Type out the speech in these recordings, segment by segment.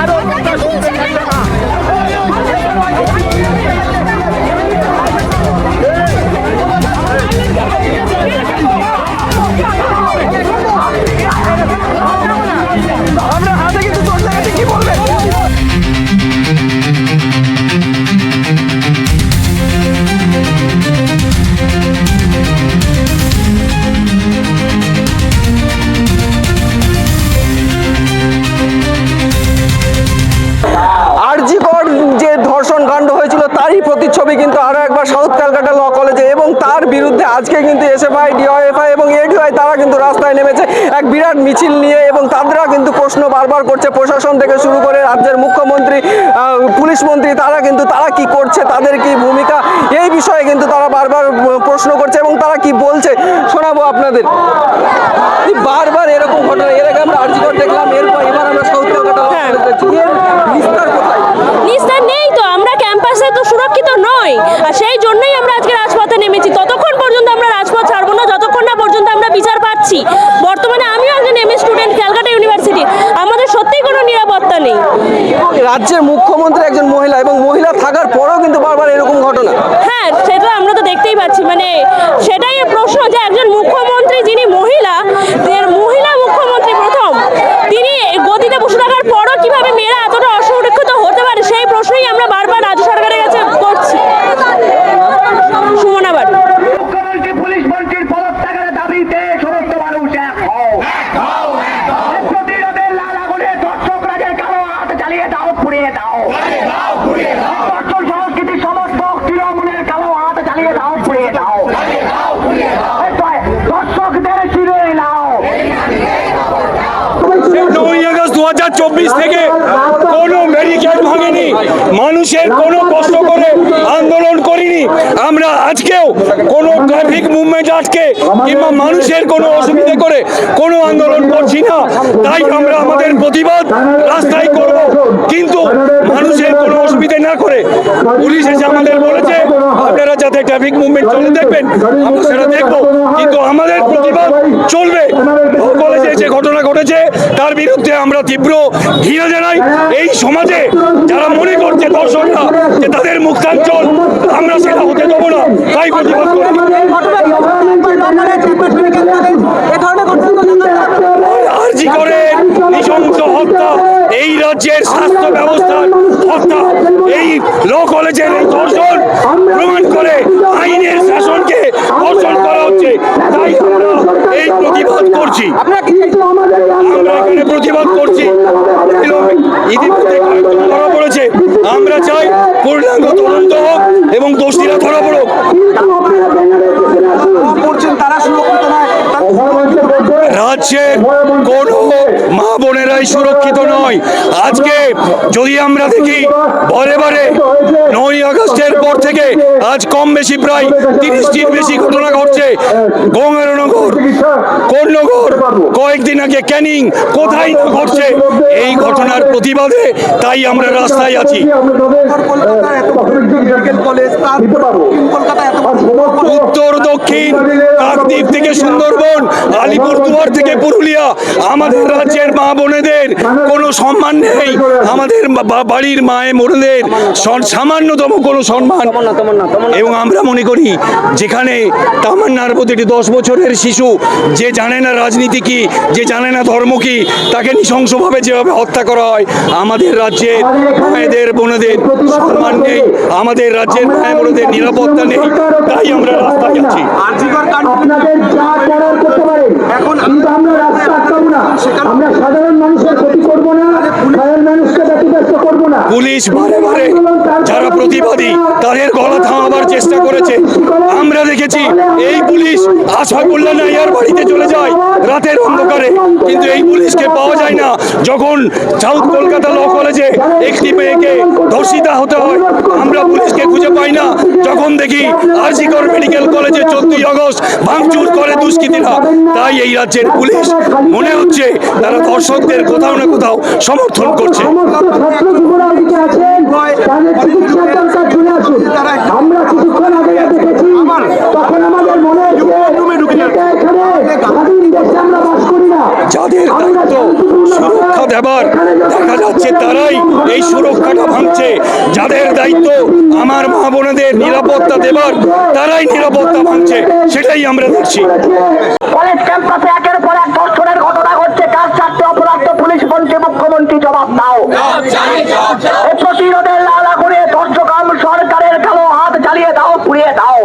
আরও ছবি কিন্তু আরও একবার সাউথ ক্যালকাটা ল কলেজে এবং তার বিরুদ্ধে আজকে কিন্তু এসএফআই ডিওএফআই এবং এডিওআই তারা কিন্তু রাস্তায় নেমেছে। এক বিরাট মিছিল নিয়ে এবং তারা কিন্তু প্রশ্ন বারবার করছে। প্রশাসন থেকে শুরু করে রাজ্যের মুখ্যমন্ত্রী পুলিশ মন্ত্রী, তারা কিন্তু তারা কি করছে, তাদের কি ভূমিকা? এই বিষয়ে কিন্তু তারা বারবার প্রশ্ন করছে এবং তারা কি বলছে শোনাবো আপনাদের। বারবার এরকম ঘটনা, এর আগে আমরা আর্জিকর দেখলাম, এরপর এবার আমরা সাউথ ক্যালকাটা এর বিস্তার কোথায় নিস্তার নেই তো আমরা ক্যাম্পাসে তো সুরক্ষিত নই। আর সেই জন্যই আমরা আজকে রাজপথে নেমেছি। ততক্ষণ পর্যন্ত আমরা রাজপথ ছাড়বো না যতক্ষণ না পর্যন্ত আমরা বিচার পাচ্ছি। বর্তমানে আমিও একজন এমএ স্টুডেন্ট ক্যালকাটা ইউনিভার্সিটি আমাদের সত্যিই কোনো নিরাপত্তা নেই। রাজ্যের মুখ্যমন্ত্রী একজন মহিলা এবং মহিলা থাকার পরেও কিন্তু বারবার এরকম ঘটনা। হ্যাঁ সেটা আমরা তো দেখতেই পাচ্ছি। মানে সেটাই প্রশ্ন যে একজন মুখ্যমন্ত্রী যিনি মহিলা এর মহিলা মুখ্যমন্ত্রী প্রথম তিনি গদিতে বসে থাকার পরও কীভাবে মেয়েরা এতটা অসুরক্ষিত হতে পারে সেই প্রশ্নই আমরা বারবার রাজ্য সরকারের কাছে করছি সুমনা বাট মুখ্যমন্ত্রী পুলিশ মন্ত্রীর পদত্যাগের দাবিতে সমস্ত মানুষ এক হও প্রতিরোধের লাল আগুনে দর্শকরা যে কালো হাত চালিয়ে দাও পুড়িয়ে দাও দর্শন সংস্কৃতির সমস্ত তৃণমূলের কালো হাত চালিয়ে দাও পুড়িয়ে দাও দর্শকদের চিরে নাও নয় আগস্ট দু হাজার চব্বিশ থেকে কোনো ব্যারিকেড ভাঙেনি। মানুষের কোনো কষ্ট করে আন্দোলন করিনি। আমরা আজকেও কোনো ট্রাফিক মুভমেন্ট আটকে কিংবা মানুষের কোনো অসুবিধে করে কোনো আন্দোলন করছি না। তাই আমরা আমাদের প্রতিবাদ রাস্তায় করব। কিন্তু মানুষের কোনো অসুবিধে না করে পুলিশ এসে আমাদের বলেছে, আপনারা যাতে ট্রাফিক মুভমেন্ট চলে দেখবেন, আমরা সেটা দেখব। কিন্তু আমাদের প্রতিবাদ চলবে। কলেজে যে ঘটনা আমরা তীব্র ঘৃণা জানাই। এই সমাজে যারা মনে করছে দর্শকরা যে তাদের মুক্তাঞ্চল, আমরা সেটা হতে দেবো না। তাই প্রতিবাদ আরজি করে নৃশংস হত্যা, এই রাজ্যের স্বাস্থ্য ব্যবস্থার হত্যা, এই ল কলেজের এই ধর্ষণ প্রমাণ করে আইনের শাসনকে ধর্ষণ করা হচ্ছে তাই আমরা এই প্রতিবাদ করছি। আমরা এখানে প্রতিবাদ করছি। ইতিমধ্যে ধরা পড়েছে আমরা চাই পূর্ণাঙ্গ তদন্ত হোক এবং দোষীরা ধরা পড়ুক। তারা রাজ্যের কোন সুরক্ষিত নয় আজকে যদি আমরা দেখি, বরে বারে নয় আগস্টের পর থেকে আজ কম বেশি প্রায় তিরিশটির বেশি ঘটনা ঘটছে গঙ্গারনগর কোন্নগর কয়েকদিন আগে ক্যানিং, কোথায় না ঘটছে, এই ঘটনার প্রতিবাদে তাই আমরা রাস্তায় আছি। কলেজ উত্তর দক্ষিণ কাকদ্বীপ থেকে সুন্দরবন আলিপুরদুয়ার থেকে পুরুলিয়া আমাদের রাজ্যের মা বোনেদের কোনো সম্মান নেই। আমাদের বাড়ির মায়ে সন- সামান্যতম কোনো সম্মান। এবং আমরা মনে করি যেখানে তামান্নার প্রতিটি দশ বছরের শিশু যে জানে না রাজনীতি কি যে জানে না ধর্ম কি তাকে নৃশংসভাবে যেভাবে হত্যা করা হয় আমাদের রাজ্যের মায়েদের বোনেদের সম্মান নেই। আমাদের রাজ্যের ভাইবোনদের নিরাপত্তা নেই। তাই আমরা রাস্তায় আছি আপনাদের যা করার করতে পারেন এখন আমরা রাস্তা আটকাবো না। আমরা সাধারণ মানুষের ক্ষতি করব না সাধারণ মানুষকে ব্যতিব্যস্ত করব না পুলিশ বারে বারে যারা প্রতিবাদী, তাদের গলা থামাবার চেষ্টা করেছে। আমরা দেখেছি এই পুলিশ আশাকুল্লা নাইয়ার বাড়িতে চলে যায় রাতের অন্ধকারে। কিন্তু এই পুলিশকে পাওয়া যায় না। যখন সাউথ কলকাতা ল কলেজে একটি মেয়েকে ধর্ষিতা হতে হয়, আমরা পুলিশকে খুঁজে পাই না। যখন দেখি আরজিকর মেডিকেল কলেজে চোদ্দই আগস্ট ভাঙচুর করে দুষ্কৃতীরা, তাই এই রাজ্যের পুলিশ মনে হচ্ছে তারা দর্শকদের কোথাও না কোথাও সমর্থন করছে। ওদিকে আছেন তাদের চিকিৎসার দরকার চলে আসুন। আমরা কিছুক্ষণ আগে দেখেছি তখন আমাদের মনে হচ্ছে এটা এখানে স্বাধীন দেশে আমরা বাস করি না। যাদের দায়িত্ব সুরক্ষা দেবার দেখা যাচ্ছে তারাই এই সুরক্ষাটা ভাঙছে। যাদের দায়িত্ব আমার মা বোনেদের নিরাপত্তা দেবার তারাই নিরাপত্তা ভাঙছে। সেটাই আমরা দেখছি। কলেজ ক্যাম্পাসে একের পর এক ধর্ষণের ঘটনা ঘটছে। কার চারটে অপরাধ পুলিশ মন্ত্রী মুখ্যমন্ত্রী জবাব দাও এই প্রতিরোধের লাল আগুনে ধর্ষকাম সরকারের কালো হাত চালিয়ে দাও পুড়িয়ে দাও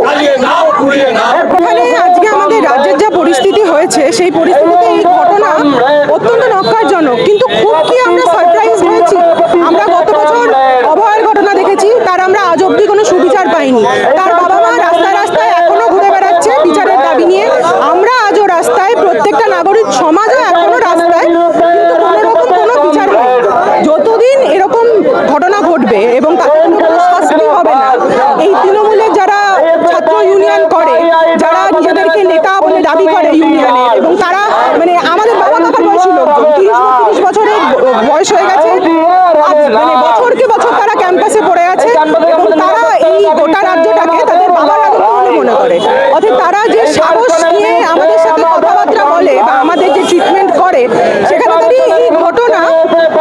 এখানে আজকে আমাদের রাজ্যের যা পরিস্থিতি হয়েছে, সেই পরিস্থিতিতে এই ঘটনা অত্যন্ত নক্কারজনক। কিন্তু খুব কি আমরা সারপ্রাইজ হয়েছি? আমরা গত বছর অভয়ের ঘটনা দেখেছি, তার আমরা আজ অব্দি কোনো সুবিচার পাইনি। তার বাবা মা রাস্তায় রাস্তায় এখনও ঘুরে বেড়াচ্ছে বিচারের দাবি নিয়ে। আমরা আজও রাস্তায় প্রত্যেকটা নাগরিক, সমাজও এখনও রাস্তায়, কিন্তু কোনো রকম কোনো বিচার হয়নি যতদিন এরকম ঘটনা ঘটবে এবং তাতে কোনো শাস্তি হবে না, এই তৃণমূলের যারা ছাত্র ইউনিয়ন করে, যারা নিজেদেরকে নেতা বলে দাবি করে তারা মানে আমাদের বাবা কাকার বয়সী লোকজন তিরিশ বছরের বয়স হয়ে গেছে মানে বছরকে বছর তারা ক্যাম্পাসে পড়ে আছে এবং তারা এই গোটা রাজ্যটাকে তাদের বাবার রাজত্ব বলে মনে করে। অর্থাৎ তারা যে সাহস নিয়ে আমাদের সাথে কথাবার্তা বলে বা আমাদের যে ট্রিটমেন্ট করে সেখানে দাঁড়িয়ে এই ঘটনা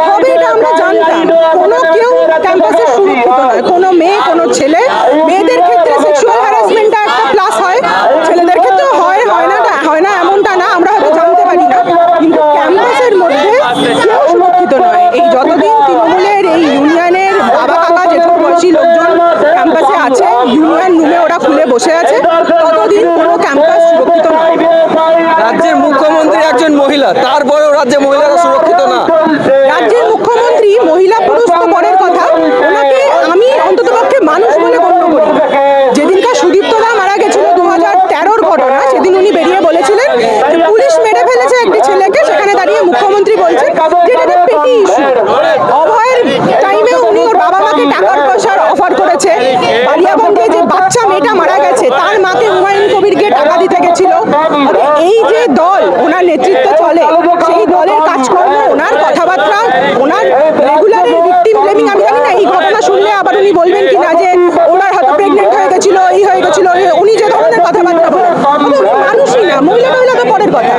হবে এটা আমরা জানতাম? কোনো কেউ ক্যাম্পাসে সুরক্ষিত নয় কোনো মেয়ে কোনো ছেলে মেয়েদের ক্ষেত্রে সেক্সুয়াল হ্যারাসমেন্টটা একটা প্লাস হয় ছেলেদের ক্ষেত্রেও হয় হয় না হয় না এমনটা না আমরা হয়তো জানতে পারি না কিন্তু ক্যাম্পাসের মধ্যে কেউ সুরক্ষিত নয় এই যতদিন তৃণমূলের এই ইউনিয়নের বাবা কাকা যেসব বয়সী লোকজন ক্যাম্পাসে আছে, ইউনিয়ন রুমে ওরা খুলে বসে আছে, ততদিন কোনো ক্যাম্পাস সুরক্ষিত নয়। রাজ্যের মুখ্যমন্ত্রী একজন মহিলা, তারপরেও রাজ্যে মহিলারা সুরক্ষিত না রাজ্যের মুখ্যমন্ত্রী মহিলা পুরুষ তো পরের কথা ওনাকে আমি অন্ততপক্ষে মানুষ বলে গণ্য করি যেদিনকার সুদীপ্তদা মারা গেছিল দু হাজার তেরোর ঘটনা সেদিন উনি বেরিয়ে বলেছিলেন যে পুলিশ মেরে ফেলেছে একটি ছেলেকে সেখানে দাঁড়িয়ে মুখ্যমন্ত্রী বলছেন যে এটা পেটি ইস্যু। অভয়ের টাইমে উনি ওর বাবা মাকে টাকার পয়সার অফার করেছে। বালিয়াগঞ্জে যে বাচ্চা মেয়েটা মারা গেছে, তার মাকে হুমায়ুন কবিরকে টাকা দিতে গেছিল। এই যে দল, ওনার নেতৃত্ব চলে। সেই দলের কাজকর্ম, ওনার কথাবার্তা, ওনার রেগুলারের ভিকটিম ব্লেমিং আমি জানি না, এই ঘটনা শুনলে আবার উনি বলবেন কি না যে ওনার হয়তো প্রেগনেন্ট হয়ে গেছিল এই হয়ে গেছিল, উনি যে ধরনের কথাবার্তা বলেন। মানুষই না মহিলা মহিলা তো পরের কথা।